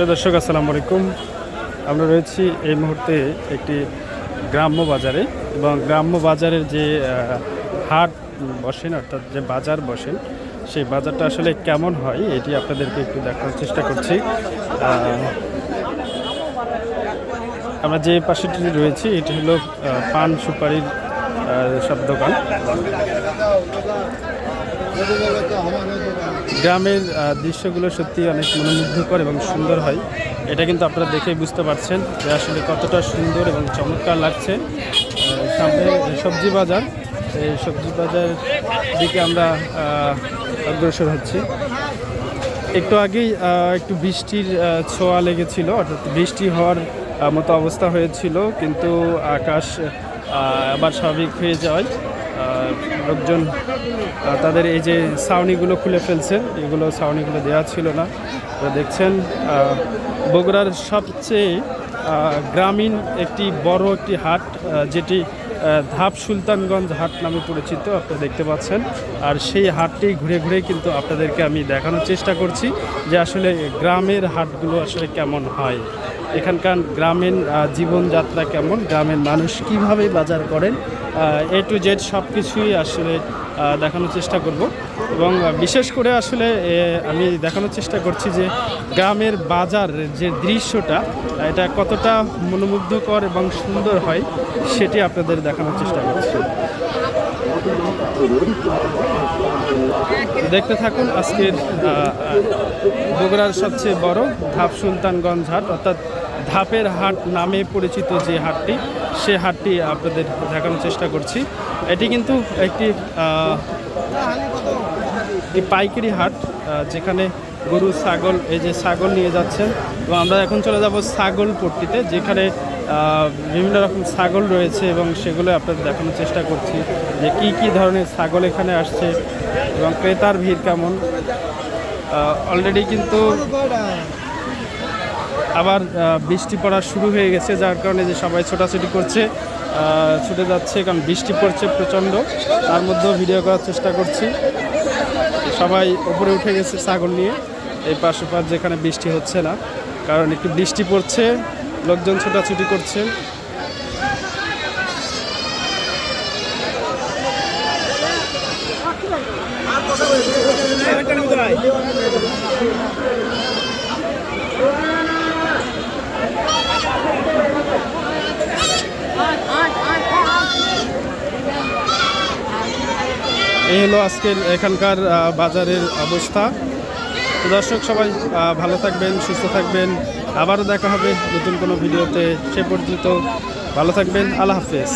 প্রিয় দর্শক, আসসালামু আলাইকুম। আমরা রয়েছি এই মুহূর্তে একটি গ্রাম্য বাজারে এবং গ্রাম্য বাজারের যে হাট বসেন, অর্থাৎ যে বাজার বসেন, সেই বাজারটা আসলে কেমন হয় এটি আপনাদেরকে একটু দেখানোর চেষ্টা করছি। আমরা যে পাশেটি রয়েছি, এটি হলো পান সুপারির সব দোকান। গ্রামের দৃশ্যগুলো সত্যি অনেক মনোমুগ্ধকর এবং সুন্দর হয়। এটা কিন্তু আপনারা দেখেই বুঝতে পারছেন যে আসলে কতটা সুন্দর এবং চমৎকার লাগছে। সামনে সবজি বাজার। এই সবজি বাজার দিকে আমরা অগ্রসর হচ্ছি। একটু আগেই একটু বৃষ্টির ছোঁয়া লেগেছিল, অর্থাৎ বৃষ্টি হওয়ার মতো অবস্থা হয়েছিল, কিন্তু আকাশ আবার স্বাভাবিক হয়ে যাওয়ায়। লোকজন তাদের এই যে ছাউনিগুলো খুলে ফেলছেন এগুলো ছাউনিগুলো দেওয়া ছিল না। দেখছেন বগুড়ার সবচেয়ে গ্রামীণ একটি বড় একটি হাট যেটি ধাপ সুলতানগঞ্জ হাট নামে পরিচিত আপনারা দেখতে পাচ্ছেন। আর সেই হাটটি ঘুরে ঘুরে কিন্তু আপনাদেরকে আমি দেখানোর চেষ্টা করছি যে আসলে গ্রামের হাটগুলো আসলে কেমন হয়। এখানকার গ্রামীণ জীবনযাত্রা কেমন? গ্রামের মানুষ কীভাবে বাজার করেন? এ টু জেড সব কিছুই আসলে দেখানোর চেষ্টা করব। এবং বিশেষ করে আসলে আমি দেখানোর চেষ্টা করছি যে গ্রামের বাজার যে দৃশ্যটা, এটা কতটা মনোমুগ্ধকর এবং সুন্দর হয়, সেটি আপনাদের দেখানোর চেষ্টা করছি। দেখতে থাকুন আজকের বগুড়ার সবচেয়ে বড় ধাপ সুলতানগঞ্জ হাট, অর্থাৎ ধাপের হাট নামে পরিচিত যে হাটটি, সে হাটটি আপনাদের দেখানোর চেষ্টা করছি। এটি কিন্তু একটি একটি পাইকারি হাট যেখানে গরু, ছাগল, এই যে ছাগল নিয়ে যাচ্ছেন। এবং আমরা এখন চলে যাব ছাগল পট্টিতে যেখানে বিভিন্ন রকম ছাগল রয়েছে এবং সেগুলো আপনাদের দেখানোর চেষ্টা করছি যে কি কি ধরনের ছাগল এখানে আসছে এবং ক্রেতার ভিড় কেমন। অলরেডি কিন্তু আবার বৃষ্টি পড়া শুরু হয়ে গেছে, যার কারণে যে সবাই ছোটাছুটি করছে ছুটে যাচ্ছে, কারণ বৃষ্টি পড়ছে প্রচণ্ড। তার মধ্যেও ভিডিও করার চেষ্টা করছি। সবাই উপরে উঠে গেছে ছাগল নিয়ে, এই পাশে পাশ যেখানে বৃষ্টি হচ্ছে না, কারণ একটু বৃষ্টি পড়ছে, লোকজন ছোটাছুটি করছে। এই হলো আজকের এখানকার বাজারের অবস্থা। তো দর্শক, সবাই ভালো থাকবেন, সুস্থ থাকবেন। আবারও দেখা হবে নতুন কোনো ভিডিওতে। সে পর্যন্ত ভালো থাকবেন। আল্লাহ হাফেজ।